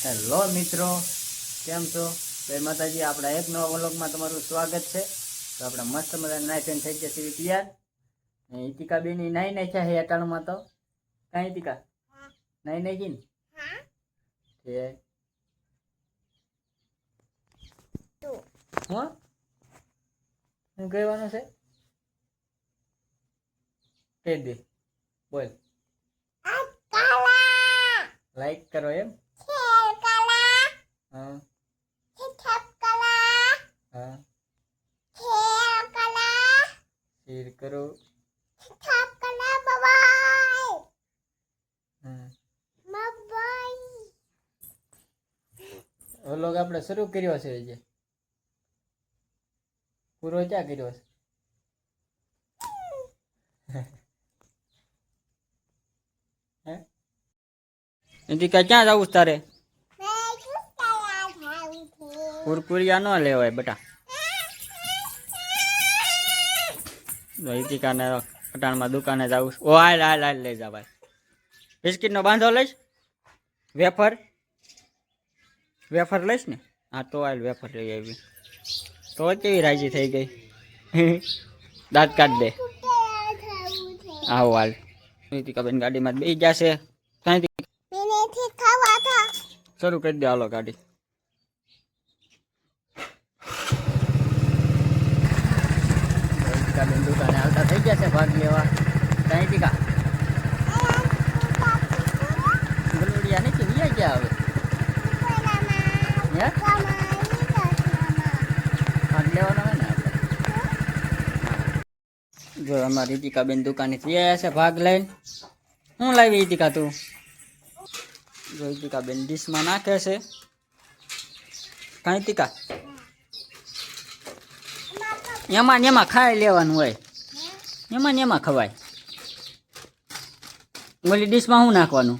Hello મિત્રો કેમ છો? જય માતાજી આપણા એક નવા વ્લોગમાં તમારું સ્વાગત છે. તો આપણે મસ્ત મજા નાઈ થઈને થઈ ગયા સીવી તૈયાર. ઇતિકા બેન બેની નાઈ નાખ્યા છે અટાણુંમાં તો. કાંઈ ઇતિકા નાઈ નાખી ને? હું? કહેવાનું છે? કહી દે. બોલ. લાઈક કરો એમ. હા. હા. શેર કરો. હા. ઓલોગ આપણે શરૂ કર્યો છે જે પૂરો ક્યાં કર્યો છે? હે? ઇન્દિકા ક્યાં જવું તારે? કુરકુરિયા ન લેવાય બેટા. ઇતિકાને પટાણમાં દુકાને જાવું ઓ હાલ હાલ હાલ લઈ જા ભાઈ. બિસ્કીટનો બાંધો લઈશ. વેફર. વેફર લઈશ ને? હા તો હાલ વેફર લઈ આવી. તો કેવી રાજી થઈ ગઈ? દાંત કાઢ દે. આવો હાલ. નીતિકાબેન ગાડીમાં બેસી ગયા છે. શરૂ કરી દે હાલો ગાડી. નીતિકાબેન દુકાને હાલતા થઈ જશે ભાગ લેવા. ત્યાં ટીકા? ગલુડિયા કે વિયા ગયા હવે. જો અમારી રીતિકાબેન દુકાને થી છે ભાગ લઈને. શું લાવી રીતિકા તું? જો રીતિકાબેન ડીશમાં નાખે છે. કાંઈ તીકા એમાં ને એમાં ખાઈ લેવાનું હોય. એમાં ને એમાં ખવાય. ઓલી ડીશમાં શું નાખવાનું?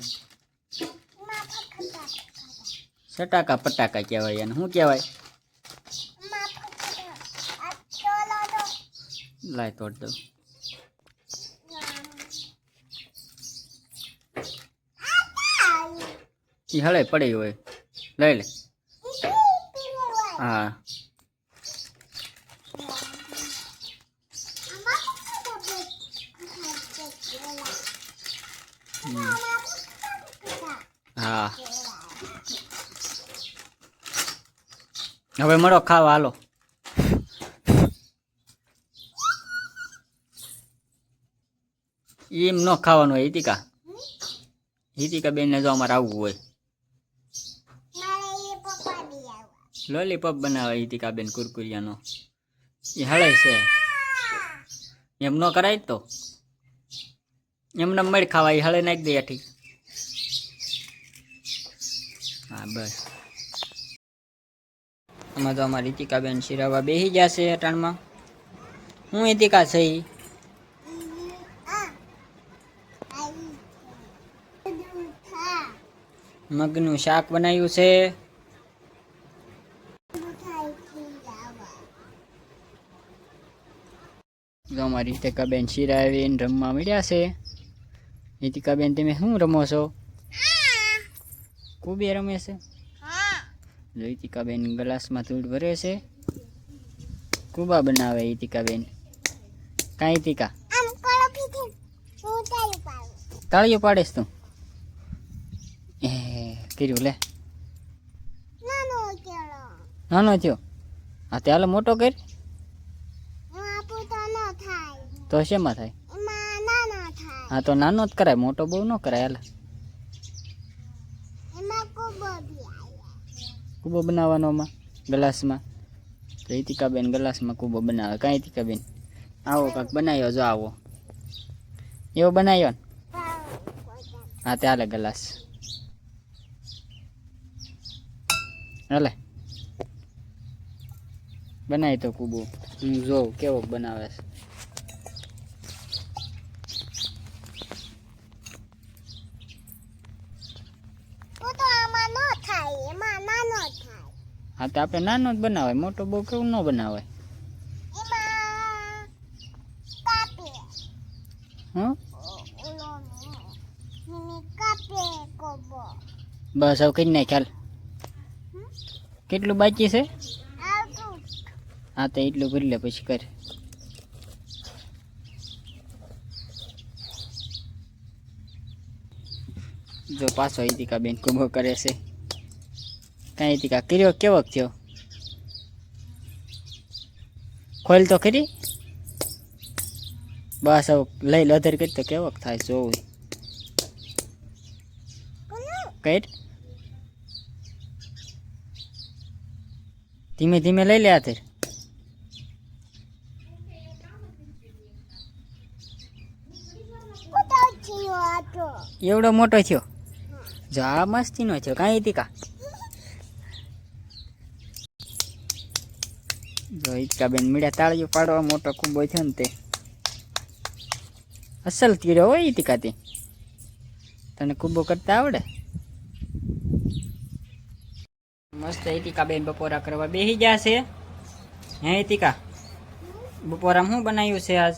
સટાકા પટાકા કહેવાય એને. શું કહેવાય? લાય તોડ દઉં. એ હળે પડી હોય. લઈ લે. હા હમ. હા. હવે મળો ખાવા હાલો. એમ ન ખાવાનું હોય, હિતિકા. હિતિકા બેન ને જો અમારે આવવું હોય. લોલીપોપ બનાવે હિતિકા બેન, કુરકુરિયાનો. એ હળે છે. એમ ન કરાય તો? એમને મળ ખાવા એ હળે નાખી દે ઠીક હા, બસ. આમાં તો અમારી હિતિકા બેન શિરાવા બેસી જશે અટાણમાં. હું હિતિકા છે મગનું શાક બનાવ્યું છે. અમારી હિતિકાબેન શીરા આવીને રમવા મળ્યા છે. હિતિકાબેન તમે શું રમો છો? કુબે રમે છે? જો હિતિકાબેન ગ્લાસમાં ધૂળ ભરે છે. કુબા બનાવે ઈતિકાબેન કાંઈ ઈતિકા? તાળીઓ પાડીશ તું. એ કર્યું લે. નાનો થયો. હા તે હાલો મોટો કર. તો શેમાં થાય? હા તો નાનો જ કરાય મોટો બહુ ન કરાય હાલ. કૂબો બનાવવાનો આમાં ગ્લાસમાં. તો ઇતિકાબેન ગ્લાસમાં કૂબો બનાવે. કાંઈ ઇતિકાબેન આવો કાંક બનાવ્યો જો આવો. એવો બનાવ્યો ને? હા તે હાલે ગ્લાસ. હાલે. બનાવી તો કૂબો. હું જોઉં કેવો બનાવે છે. હા, તો આપણે નાનો જ બનાવાય, મોટો બહુ કેવું ન બનાવાય. હં? બસ, હવે કઈ નાખ, હાલ. કેટલું બાકી છે? હા, તો એટલું ભરી લે, પછી કર. જો પાછો ઈતિકા બેન કુંભો કરે છે. કાંઈ ઈતિકા કર્યો કેવો થયો ખોલ તો ખરી બસ હવે લઈ લધર કરી તો કેવોક થાય જોવું કઈ ધીમે ધીમે લઈ લે આથર એવડો મોટો થયો જો આ મસ્તીનો થયો કાંઈ હતી કા જો ઈચકા મીડા તાળીઓ પાડવા મોટો કુંબો થયો ને તે. અસલ તીરો હોય ઈતિકા તે. તને ખૂબો કરતા આવડે? મસ્ત ઈતિકા બેન બપોરા કરવા બેસી ગયા છે. હે ઈતિકા બપોરામાં શું બનાવ્યું છે આજ?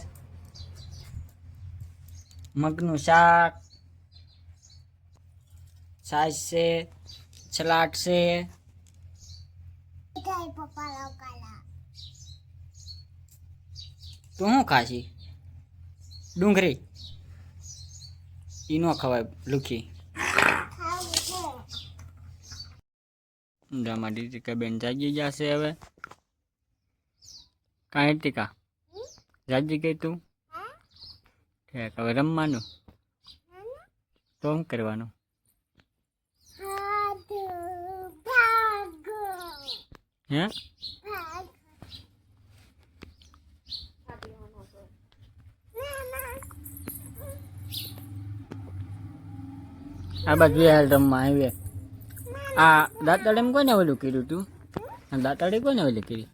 મગનું શાક, છાશ છે સલાડ છે. તું શું ખાશી? ડુંગળી. ઈ ન ખવાય લુખી. મારી ટીકા બેન જાગી જશે હવે. કાંઈ ટીકા જાગી ગઈ તું? ઠેક હવે રમવાનું. તો શું કરવાનું? હે? આ બાજુ હાલ રમવા આવ્યા. આ દાતાડે કોને ઓલું કર્યું તું? આ દાતાડે કોને ઓલું કર્યું?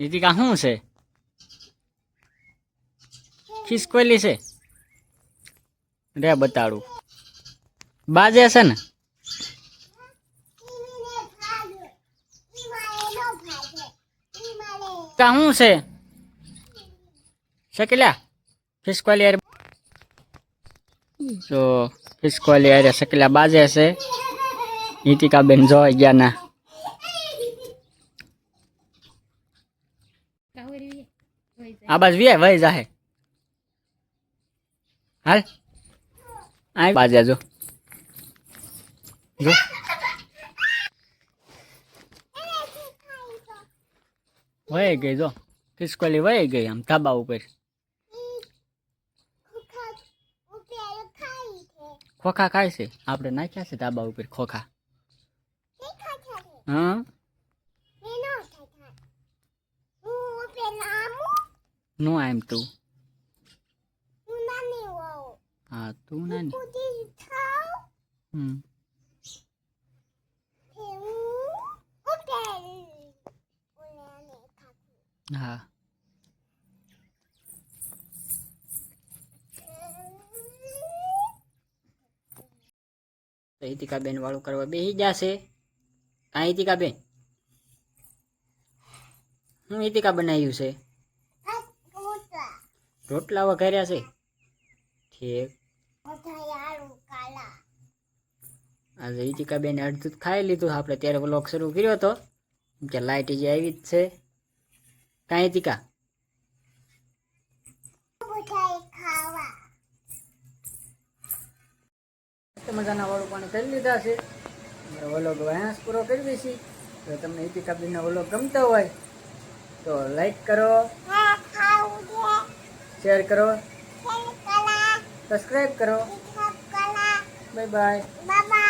ઈતિકા શું છે? ખિસકોલી છે? રે બતાડું. બાજે છે ને? શું છે? શકલ્યા ખિસકોલી જો ખિસકોલી યાર શકલ્યા બાજે છે? ઈતિકા બેન જોઈ ગયા ના આ બાજુ વે વહી જાહે. હાલ. આ બાજે જો. જો. વહી ગઈ જો. ખિસકોલી વહી ગઈ આમ ધાબા ઉપર. ખોખા ખાય છે? આપણે નાખ્યા છે ધાબા ઉપર ખોખા. હા? નો આઈમ તું. હા તું નાની. હમ. હા. તો હિતિકાબેન વાળું કરવા બેસી જશે. હા હિતિકાબેન બેન હું ઈતિકા બનાવ્યું છે? રોટલા વઘાર્યા છે? ઠીક. આજે હિતિકાબેન બેન અડધું ખાઈ લીધું. આપણે ત્યારે વ્લોગ શરૂ કર્યો હતો. કે લાઇટ જે આવી જ છે. કાંઈ ઈતિકા? મસ્ત મજાના વાળું પાણી કરી લીધા છે. વલોગ વાયસ પૂરો કરી દઈશી. તો તમને ઈતિકા બેનનો વ્લોગ ગમતા હોય તો લાઈક કરો શેર કરો સબસ્ક્રાઈબ કરો. Bye bye.